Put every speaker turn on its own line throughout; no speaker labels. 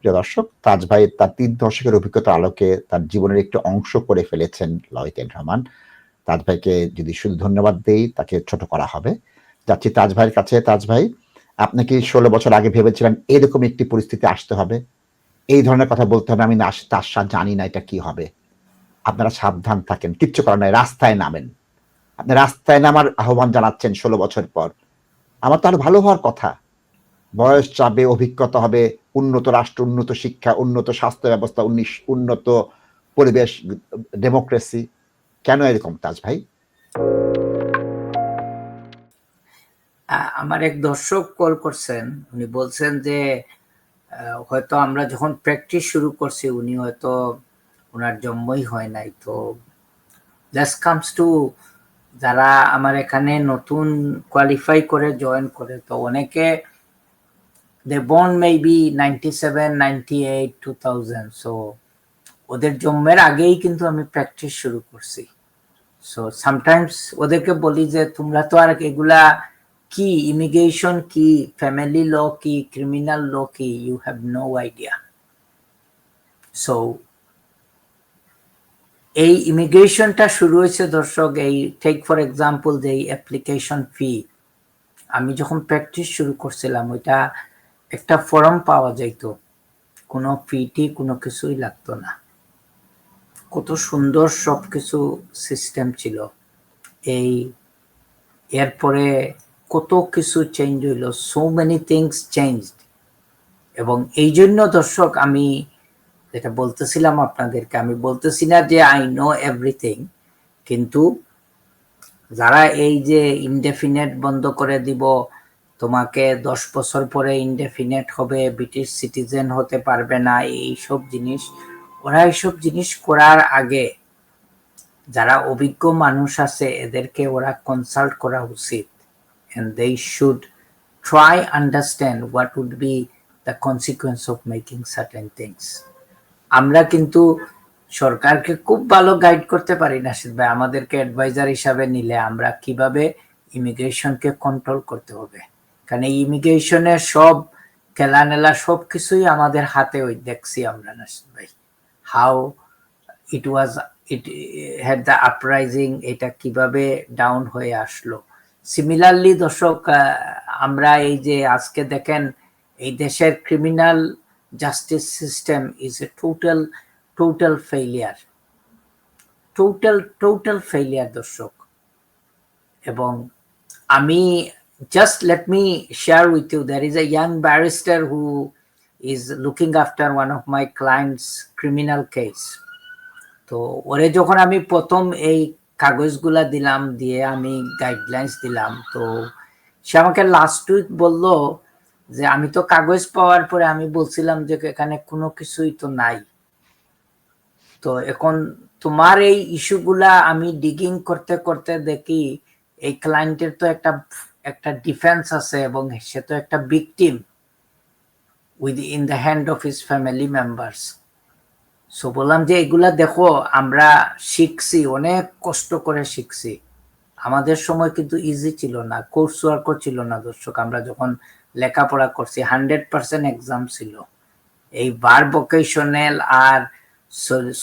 প্রিয় দর্শক, তাজ ভাই তার তিন দশকের অভিজ্ঞতার আলোকে তার জীবনের একটি অংশ করে ফেলেছেন লহিতেন রহমান। তাজ ভাইকে যদি শুধু ধন্যবাদ দেই, তাকে ছোট করা হবে। যাচ্ছি তাজ ভাইয়ের কাছে। তাজ ভাই, আপনি কি ষোলো বছর আগে ভেবেছিলেন এরকম একটি পরিস্থিতি আসতে হবে? এই ধরনের কথা বলতে হবে। আমি না তার সাথে জানি না এটা কি হবে। আপনারা সাবধান থাকেন, কিচ্ছু করার নাই, রাস্তায় নামেন। আপনি রাস্তায় নামার আহ্বান জানাচ্ছেন ষোলো বছর পর। আমার তো আরও ভালো হওয়ার কথা। বয়স চাবে অভিজ্ঞতা হবে, উন্নত রাষ্ট্র, উন্নত শিক্ষা, উন্নত স্বাস্থ্য ব্যবস্থা উন্নত পরিবেশ ডেমোক্রেসি কেন এরকম, তাজ ভাই?
আমার এক দর্শক কল করছেন। উনি বলছেন যে হয়তো আমরা যখন প্র্যাকটিস শুরু করছি, উনি হয়তো ওনার জন্মই হয় নাই। তো জাস্ট কামস টু যারা আমার এখানে নতুন কোয়ালিফাই করে জয়েন করে, তো অনেকে maybe ninety seven ninety eight two thousand so ওদের জন্মের আগেই কিন্তু আমি প্র্যাকটিস শুরু করছি। সো সামটাইমস ওদেরকে বলি যে, তোমরা তো আর এগুলা কি ইমিগ্রেশন কি ফ্যামিলি ল কি ক্রিমিনাল ল কি you have no idea so এই ইমিগ্রেশনটা শুরু হয়েছে দর্শক, এই টেক ফর এক্সাম্পল যে অ্যাপ্লিকেশন ফি আমি যখন প্র্যাকটিস শুরু করছিলাম, ওইটা একটা ফর্ম পাওয়া যাইতো। কোনো ফিটি, কোনো কিছুই লাগতো না। কত সুন্দর সব কিছু সিস্টেম ছিল। এই এরপরে কত কিছু চেঞ্জ হইল। সো মেনি থিংস চেঞ্জড এবং এই জন্য দর্শক, আমি যেটা বলতেছিলাম আপনাদেরকে, আমি বলতেছি না যে আই নো এভরিথিং কিন্তু যারা এই যে ইনডেফিনেট বন্ধ করে দিব তোমাকে দশ বছর পরে ইনডেফিনেট হবে ব্রিটিশ সিটিজেন হতে পারবে না এই সব জিনিস। ওরা এইসব জিনিস করার আগে যারা অভিজ্ঞ মানুষ আছে, এদেরকে ওরা কনসাল্ট করা উচিত। And they should try understand what would be the consequence of making certain things. আমরা কিন্তু সরকারকে খুব ভালো গাইড করতে পারি না নাসিদ ভাই। আমাদেরকে অ্যাডভাইজার হিসাবে নিলে আমরা কীভাবে ইমিগ্রেশনকে কন্ট্রোল করতে হবে। কারণ এই ইমিগ্রেশনের সব খেলা নেলা সব কিছুই আমাদের হাতে ওই দেখছি আমরা নাসিদ ভাই। How it was it had the uprising এটা কীভাবে ডাউন হয়ে আসলো। সিমিলারলি দর্শক আমরা এই যে আজকে দেখেন, এই দেশের criminal justice system is a total total failure total total failure দর্শক। এবং আমি just let me share with you there is a young barrister who is looking after one of my clients criminal case তো ওরে যখন আমি প্রথম এই কাগজগুলা দিলাম, দিয়ে আমি গাইডলাইন্স দিলাম, তো সে আমাকে লাস্ট উইক বলল যে, আমি তো কাগজ পাওয়ার পরে আমি বলছিলাম যে, এখানে কোনো কিছুই তো নাই। তো এখন তোমার এই ইস্যুগুলা আমি ডিগিং করতে করতে দেখি, এই ক্লায়েন্টের তো একটা একটা ডিফেন্স আছে এবং সে তো একটা victim with in the hand of his family members so বললাম যে এগুলা দেখো, আমরা শিখছি, অনেক কষ্ট করে শিখছি। আমাদের সময় কিন্তু ইজি ছিল না কোর্স ওয়ার্কও ছিল না, দর্শক। আমরা যখন লেখাপড়া করছি হান্ড্রেড পার্সেন্ট এক্সাম ছিল। এই বার ভোকেশনাল আর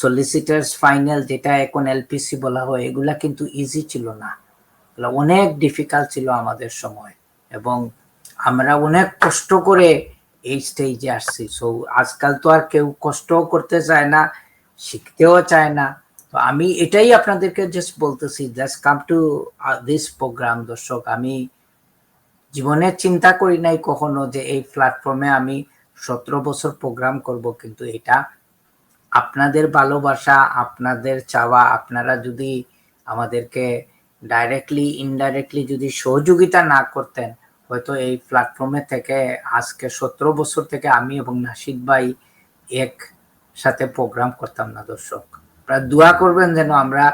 সলিসিটার্স ফাইনাল যেটা এখন এলপিসি বলা হয়, এগুলা কিন্তু ইজি ছিল না। অনেক ডিফিকাল্ট ছিল আমাদের সময় এবং আমরা অনেক কষ্ট করে এই স্টেজে আসছি। সো আজকাল তো আর কেউ কষ্টও করতে চায় না, শিখতেও চায় না। তো আমি এটাই আপনাদেরকে জাস্ট বলতেছি just come to this programme দর্শক। আমি জীবনে চিন্তা করি নাই কখনো যে এই প্ল্যাটফর্মে আমি সতেরো বছর প্রোগ্রাম করব, কিন্তু এটা আপনাদের ভালোবাসা, আপনাদের চাওয়া, আপনারা যদি আমাদেরকে ডাইরেক্টলি ইনডাইরেক্টলি যদি সহযোগিতা না করতেন, হয়তো এই প্ল্যাটফর্মে থেকে আজকে সতেরো বছর থেকে আমি এবং নাসিদ ভাই এক সাথে প্রোগ্রাম করতাম না, দর্শক। দোয়া করবেন যেন আমরা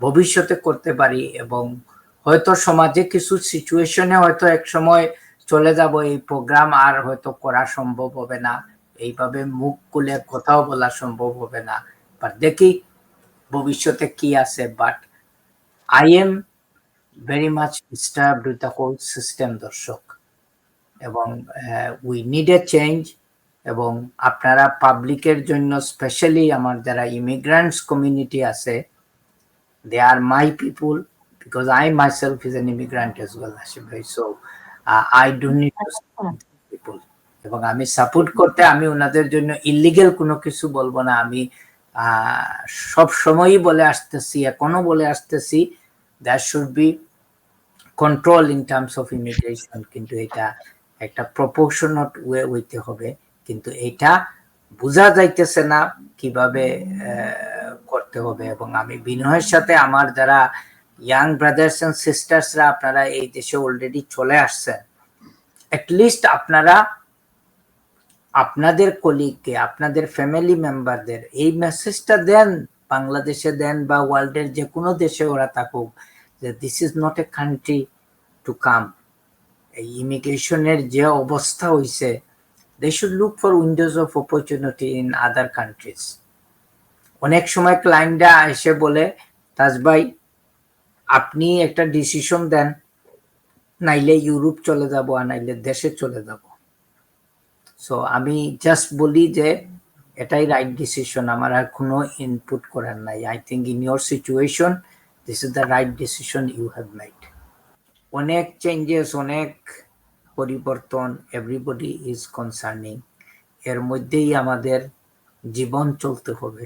ভবিষ্যতে করতে পারি এবং হয়তো সমাজে কিছু সিচুয়েশনে হয়তো এক সময় চলে যাব, এই প্রোগ্রাম আর হয়তো করা সম্ভব হবে না। এইভাবে মুখ খুলে কথাও বলা সম্ভব হবে না। বাট দেখি ভবিষ্যতে কি আছে, but I am very much disturbed with the whole system, দর্শক। এবং উই নিড এ চেঞ্জ এবং আপনারা পাবলিকের জন্য স্পেশালি আমার যারা ইমিগ্রান্টস কমিউনিটি আছে they are my people because I myself is an immigrant as well Hashim ভাই। So I do need people এবং আমি সাপোর্ট করতে, আমি ওনাদের জন্য ইলিগেল কোনো কিছু বলব না। আমি সব সময়ই বলে আসতেছি, এখনও বলে আসতেছি। That should be control in terms of immigration কিন্তু এটা একটা প্রপোর্শনট ওয়ে হইতে হবে। কিন্তু এটা বোঝা যাইতেছে না কীভাবে করতে হবে। এবং আমি বিনয়ের সাথে আমার যারা ইয়াং ব্রাদার্স এন্ড সিস্টার্সরা আপনারা এই দেশে অলরেডি চলে আসছেন লিস্ট আপনারা, আপনাদের কলিগকে আপনাদের ফ্যামিলি মেম্বারদের এই মেসেজটা দেন। বাংলাদেশে দেন বা ওয়ার্ল্ডের যে কোনো দেশে ওরা থাকুক, যে this is not a country to come এই ইমিগ্রেশনের যে অবস্থা হইছে they should look for windows of opportunity in other countries অনেক সময় ক্লায়েন্টরা এসে বলে, তাজ ভাই, আপনি একটা ডিসিশন দেন, নাইলে ইউরোপ চলে যাব আর নাইলে দেশে চলে যাব। সো আমি জাস্ট বলি যে এটাই রাইট ডিসিশন আমার আর কোনো ইনপুট করার নাই। I think in your situation this is the right decision you have made অনেক চেঞ্জেস অনেক পরিবর্তন এভরিবডি ইজ কনসার্নিং এর মধ্যেই আমাদের জীবন চলতে হবে।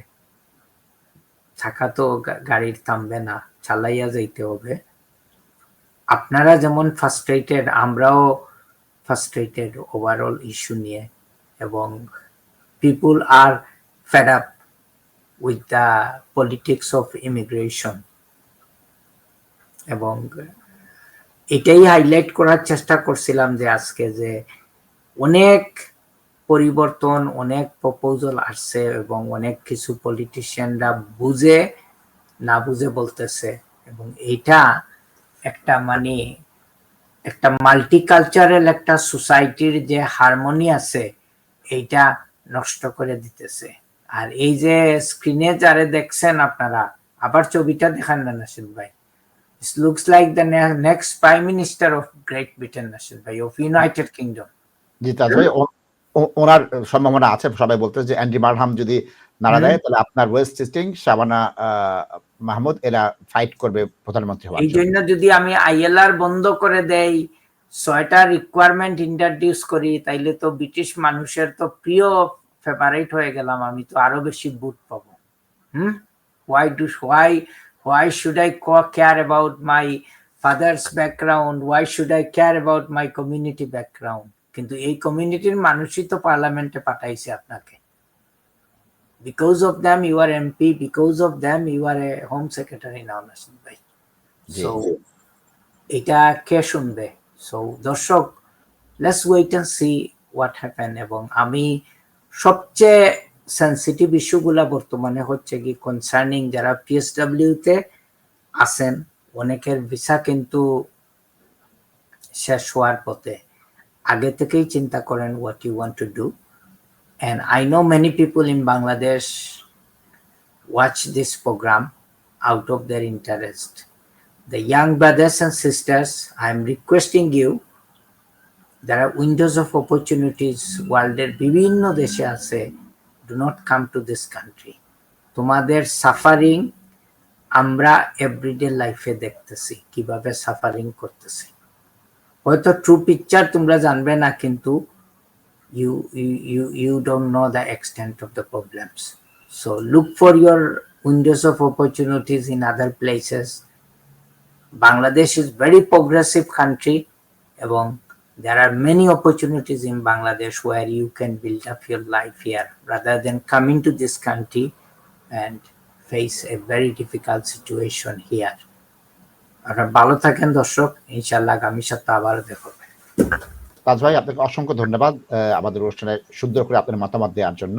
থাকা তো গাড়ির থামবে না, চালাইয়া যাইতে হবে। আপনারা যেমন ফার্স্ট্রেটেড আমরাও ফার্স্ট্রেটেড ওভারঅল ইস্যু নিয়ে। এবং people are fed up with the politics of immigration এবং এটাই হাইলাইট করার চেষ্টা করছিলাম যে আজকে যে অনেক পরিবর্তন, অনেক প্রপোজাল আসছে এবং অনেক কিছু পলিটিশিয়ানরা বুঝে, না বুঝে বলতেছে। এবং এইটা একটা মানে একটা মাল্টিকালচারাল একটা সোসাইটির যে হারমোনি আছে, এইটা নষ্ট করে দিতেছে। আর এই যে স্ক্রিনে যারে দেখছেন আপনারা আবার ছবিটা দেখান না নাসির ভাই। This looks like the ne- next Prime Minister of Great Britain, Nasir Bhai, of United Kingdom.
জি তাজ ভাই ওনার সম্ভাবনা আছে সবাই বলতে যে অ্যান্ডি মারহাম যদি নাড়া দেয় তাহলে আপনার ওয়েস্ট সিস্টিং শাবানা মাহমুদ এরা ফাইট করবে প্রধানমন্ত্রী হওয়ার
এই
জন্য।
জন্য যদি আমি আইএলআর বন্ধ করে দেই ছয়টা রিকোয়ারমেন্ট ইন্ট্রোডিউস করি তাইলে তো ব্রিটিশ মানুষের তো প্রিয় ফেভারিট হয়ে গেলাম আমি তো আরও বেশি বুট পাবো। হুম? Why do why why should I care about my father's background why should I care about my community background কিন্তু এই কমিউনিটির মানুষই তো পার্লামেন্টে পাঠাইছে আপনাকে। Because of them you are MP because of them you are a home secretary now Nasim ভাই so এটা কে শুনবে? সো দর্শক let's wait and see what happen এবং আমি সবচেয়ে সেন্সিটিভ ইস্যুগুলা বর্তমানে হচ্ছে কি কনসার্নিং যারা পিএসডব্লিউ তে আছেন অনেকের ভিসা কিন্তু শেষ হওয়ার পথে। আগে থেকেই চিন্তা করেন what you want to do and I know many people in Bangladesh watch this programme out of their interest the the young brothers and sisters, I'm requesting you, যারা উইন্ডোজ অফ অপরচুনিটিস ওয়ার্ল্ডের বিভিন্ন দেশে আছে do not come to this country তোমাদের suffering আমরা everyday লাইফে দেখতেছি, কীভাবে সাফারিং করতেছি। হয়তো ট্রু পিকচার তোমরা জানবে না, কিন্তু you you you don't know the extent of the problems so look for your windows of opportunities in other places Bangladesh is very progressive country এবং there are many opportunities in Bangladesh where you can build up your life here rather than coming to this country and face a very difficult situation here. আপনারা ভালো থাকেন দর্শক ইনশাল্লাহ আগামী সপ্তাহ আবার দেখা
তাজ ভাই আপনাকে অসংখ্য ধন্যবাদ আমাদের অনুষ্ঠানে সুন্দর করে আপনার মতামত দেওয়ার জন্য